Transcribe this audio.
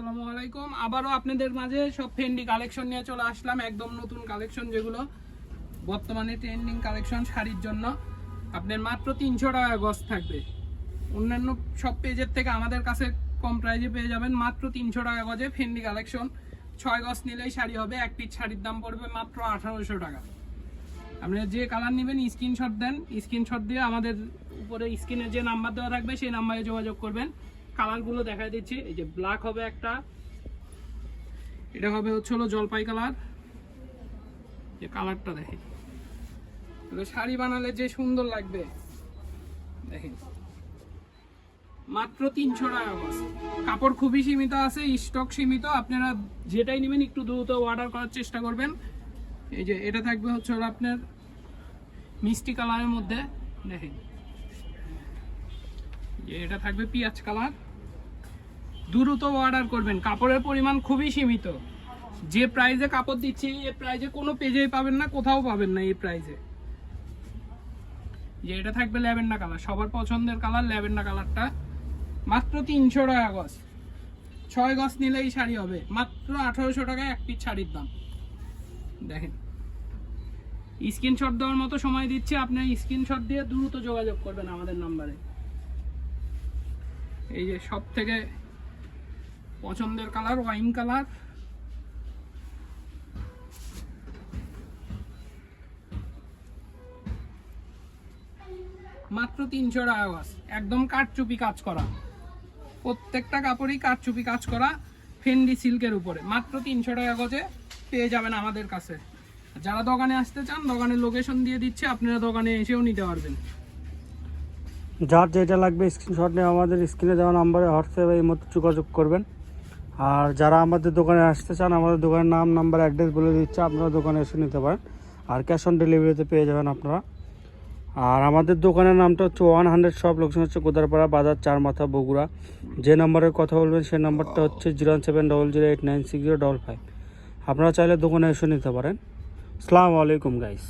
আসসালামু আলাইকুম। আবারও আপনাদের মাঝে সব ফেন্ডি কালেকশন নিয়ে চলে আসলাম। একদম নতুন কালেকশন যেগুলো বর্তমানে ট্রেন্ডিং কালেকশন শাড়ির জন্য। আপনার মাত্র তিনশো টাকা গজ থাকবে। অন্যান্য সব পেজের থেকে আমাদের কাছে কম প্রাইজে পেয়ে যাবেন। মাত্র তিনশো টাকা গজে ফেন্ডি কালেকশন ছয় গজ নিলেই শাড়ি হবে। এক পিস শাড়ির দাম পড়বে মাত্র আঠারোশো টাকা। আপনি যে কালার নেবেন স্ক্রিনশট দেন। স্ক্রিনশট দিয়ে আমাদের উপরে স্ক্রিনে যে নাম্বার দেওয়া থাকবে, সেই নাম্বারে যোগাযোগ করবেন। কালারগুলো দেখা দিচ্ছি। এই যে ব্ল্যাক হবে একটা। এটা হবে হচ্ছে হলো জলপাই কালার। যে কালারটা দেখেন শাড়ি বানালে যে সুন্দর লাগবে। দেখেন। মাত্র তিনশো টাকা কাপড় খুবই সীমিত আছে স্টক সীমিত। আপনারা যেটাই নেবেন একটু দ্রুত অর্ডার করার চেষ্টা করবেন। এই যে এটা থাকবে হচ্ছে আপনার মিষ্টি কালারের মধ্যে। দেখেন। এটা থাকবে পিঁয়াজ কালার। দ্রুত অর্ডার করবেন। কাপড়ের পরিমাণ খুবই সীমিত। যে প্রাইজে কাপড় দিচ্ছি এই প্রাইজে কোনো পেজেই পাবেন না, কোথাও পাবেন না এই প্রাইজে যে এটা থাকবে ল্যাভেন্ডার কালার, সবার পছন্দের কালার ল্যাভেন্ডার কালারটা। মাত্র তিনশো টাকা গজ। ছয় গজ নিলেই শাড়ি হবে। মাত্র আঠারোশো টাকায় এক পিস শাড়ির দাম। দেখেন। স্ক্রিনশট দেওয়ার মতো সময় দিচ্ছি আপনার স্ক্রিনশট দিয়ে দ্রুত যোগাযোগ করবেন আমাদের নাম্বারে এই যে সব থেকে পছন্দের কালার, ওয়াইন কালার। মাত্র তিনশো টাকা। গাছ একদম কাঠচুপি কাজ করা। প্রত্যেকটা কাপড়ই কাঠচুপি কাজ করা ফেন্ডি সিল্কের উপরে। মাত্র তিনশো টাকা গজে পেয়ে যাবেন আমাদের কাছে। যারা দোকানে আসতে চান, দোকানের লোকেশন দিয়ে দিচ্ছে, আপনারা দোকানে এসেও নিতে পারবেন। যার যেটা লাগবে স্ক্রিনশট নিয়ে আমাদের স্ক্রিনে দেওয়া নাম্বারে হোয়াটসঅ্যাপে এই মতো যোগাযোগ করবেন। আর যারা আমাদের দোকানে আসতে চান, আমাদের দোকানের নাম, নাম্বার, অ্যাড্রেস বলে দিচ্ছে, আপনারা দোকানে এসে নিতে পারেন। আর ক্যাশ অন ডেলিভারিতে পেয়ে যাবেন আপনারা। আর আমাদের দোকানের নামটা হচ্ছে ওয়ান হান্ড্রেড শপ লোকেশন হচ্ছে কোদারপাড়া বাজার চার মাথা, বগুড়া। যে নাম্বারে কথা বলবেন, সেই নাম্বারটা হচ্ছে zero seven double zero eight nine six zero double five আপনারা চাইলে দোকানে এসে নিতে পারেন। আসসালামু আলাইকুম গাইস